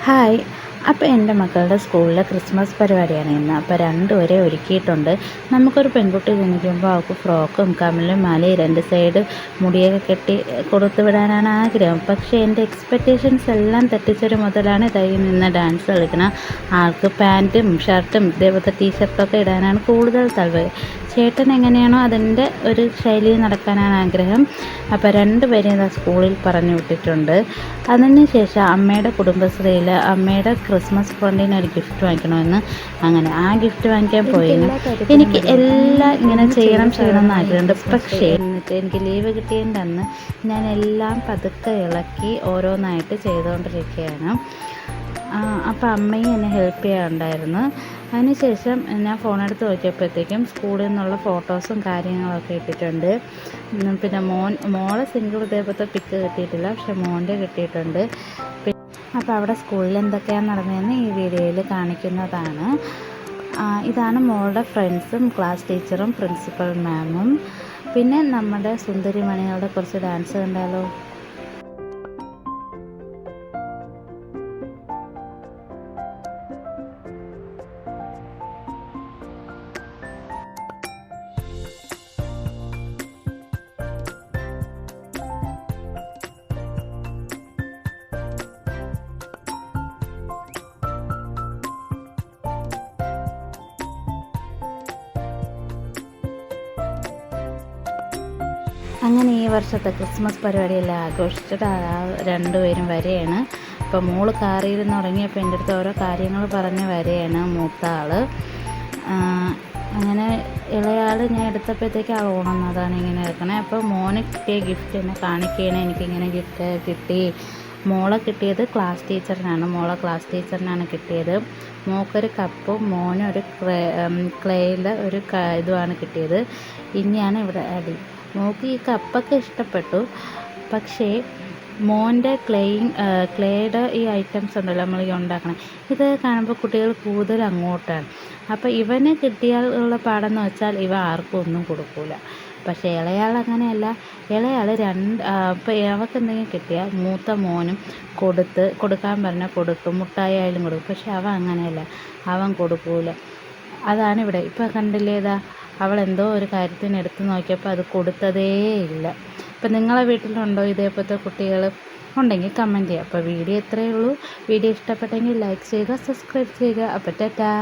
Hi അപ്പോൾ എന്റെ മക്കളുടെ സ്കൂളിലെ ക്രിസ്മസ് പരിപാടിയാണ് ഇന്ന്. അപ്പോൾ രണ്ടുപേരെ ഒരുക്കിയിട്ടുണ്ട്. നമുക്കൊരു പെൺകുട്ടി ജനിക്കുമ്പോൾ അവൾക്ക് ഫ്രോക്കും കമ്മലും മാലയും രണ്ട് സൈഡ് മുടിയൊക്കെ കെട്ടി കൊടുത്തു വിടാനാണ് ആഗ്രഹം. പക്ഷേ എന്റെ എക്സ്പെക്റ്റേഷൻസ് എല്ലാം തെറ്റിച്ചൊരു മുതലാണ് ഇതായി നിന്ന് ഡാൻസ് കളിക്കുന്ന ആൾക്ക് പാന്റും ഷർട്ടും ഇതേപോലത്തെ ടീഷർട്ടൊക്കെ ഇടാനാണ് കൂടുതൽ താല്പര്യം ചേട്ടൻ എങ്ങനെയാണോ അതിന്റെ ഒരു ശൈലിയിൽ നടക്കാനാണ് ആഗ്രഹം. അപ്പോൾ രണ്ടുപേരെയും പേരെയും സ്കൂളിൽ പറഞ്ഞു വിട്ടിട്ടുണ്ട്. അതിന് ശേഷം അമ്മയുടെ കുടുംബശ്രീയിൽ അമ്മയുടെ ക്രിസ്മസ് ഫ്രണ്ടിന് ഒരു ഗിഫ്റ്റ് വാങ്ങിക്കണമെന്ന് അങ്ങനെ ആ ഗിഫ്റ്റ് വാങ്ങിക്കാൻ പോയി. എനിക്ക് എല്ലാം ഇങ്ങനെ ചെയ്യണം ചെയ്യണം എന്ന് ആഗ്രഹമുണ്ട്. പക്ഷേ എന്നിട്ട് എനിക്ക് ലീവ് കിട്ടിയതിന്റെ അന്ന് ഞാൻ എല്ലാം പതുക്കെ ഇളക്കി ഓരോന്നായിട്ട് ചെയ്തുകൊണ്ടിരിക്കുകയാണ്. അപ്പോൾ അമ്മയും എന്നെ ഹെൽപ്പ് ചെയ്യാറുണ്ടായിരുന്നു. അതിനുശേഷം ഞാൻ ഫോണെടുത്ത് നോക്കിയപ്പോഴത്തേക്കും സ്കൂളിൽ നിന്നുള്ള ഫോട്ടോസും കാര്യങ്ങളൊക്കെ ഇട്ടിട്ടുണ്ട്. പിന്നെ മോൻ മോളെ സിംഗിൾ ഇതേപോലത്തെ പിക്ക് കിട്ടിയിട്ടില്ല. പക്ഷെ മോന്റെ കിട്ടിയിട്ടുണ്ട്. അപ്പോൾ അവിടെ സ്കൂളിൽ എന്തൊക്കെയാണ് നടന്നതെന്ന് ഈ വീഡിയോയിൽ കാണിക്കുന്നതാണ്. ഇതാണ് മോളുടെ ഫ്രണ്ട്സും ക്ലാസ് ടീച്ചറും പ്രിൻസിപ്പൽ മാമും. പിന്നെ നമ്മുടെ സുന്ദരി മണികളുടെ കുറച്ച് ഡാൻസ് കണ്ടാലോ? അങ്ങനെ ഈ വർഷത്തെ ക്രിസ്മസ് പരിപാടിയെല്ലാം ആഘോഷിച്ചിട്ട് രണ്ടുപേരും വരെയാണ് അപ്പോൾ മോൾ കാറിയിരുന്ന് തുടങ്ങിയപ്പോൾ എന്റെ അടുത്ത് ഓരോ കാര്യങ്ങൾ പറഞ്ഞ് വരെയാണ് മൂത്ത ആൾ അങ്ങനെ ഇളയാൾ ഞാൻ എടുത്തപ്പോഴത്തേക്ക് ആൾ ഓണന്നതാണ് ഇങ്ങനെ എടുക്കണേ അപ്പോൾ മോന് കിട്ടിയ ഗിഫ്റ്റ് എന്നെ കാണിക്കുകയാണ്. എനിക്കിങ്ങനെ ഗിഫ്റ്റ് കിട്ടി. മോളെ കിട്ടിയത് ക്ലാസ് ടീച്ചറിനാണ് മോളെ ക്ലാസ് ടീച്ചറിനാണ് കിട്ടിയത്. മോക്കൊരു കപ്പും മോനൊരു ക്ലേ ക്ലേയിലെ ഒരു ഇതുമാണ് കിട്ടിയത്. ഇനിയാണ് ഇവിടെ അടി. മോക്ക് ഈ കപ്പൊക്കെ ഇഷ്ടപ്പെട്ടു. പക്ഷേ മോന്റെ ക്ലേയിങ് ക്ലേയുടെ ഈ ഐറ്റംസ് ഉണ്ടല്ലോ നമ്മൾ ഈ ഉണ്ടാക്കണം ഇത് കാണുമ്പോൾ കുട്ടികൾ കൂടുതൽ അങ്ങോട്ടാണ്. അപ്പോൾ ഇവന് കിട്ടിയാൽ ഉള്ള പാടെന്ന് വെച്ചാൽ ഇവ ആർക്കും ഒന്നും കൊടുക്കൂല. പക്ഷേ ഇളയാൾ അങ്ങനെയല്ല. ഇളയാൾ രണ്ട് ഇപ്പം അവൾക്ക് എന്തെങ്കിലും കിട്ടിയാൽ മൂത്ത മോനും കൊടുത്ത് കൊടുക്കാൻ പറഞ്ഞാൽ കൊടുക്കും മുട്ടായി ആയാലും കൊടുക്കും. പക്ഷേ അവൻ അങ്ങനെയല്ല. അവൻ കൊടുക്കൂല. അതാണ് ഇവിടെ. ഇപ്പോൾ കണ്ടില്ലേ ഇതാ അവൾ എന്തോ ഒരു കാര്യത്തിന് എടുത്തു നോക്കിയപ്പോൾ അത് കൊടുത്തതേ ഇല്ല. ഇപ്പം നിങ്ങളെ വീട്ടിലുണ്ടോ ഇതേപോലത്തെ കുട്ടികൾ ഉണ്ടെങ്കിൽ കമന്റ് ചെയ്യുക. അപ്പോൾ വീഡിയോ ഇത്രയേ ഉള്ളൂ. വീഡിയോ ഇഷ്ടപ്പെട്ടെങ്കിൽ ലൈക്ക് ചെയ്യുക സബ്സ്ക്രൈബ് ചെയ്യുക. അപ്പോൾ ടാറ്റാ.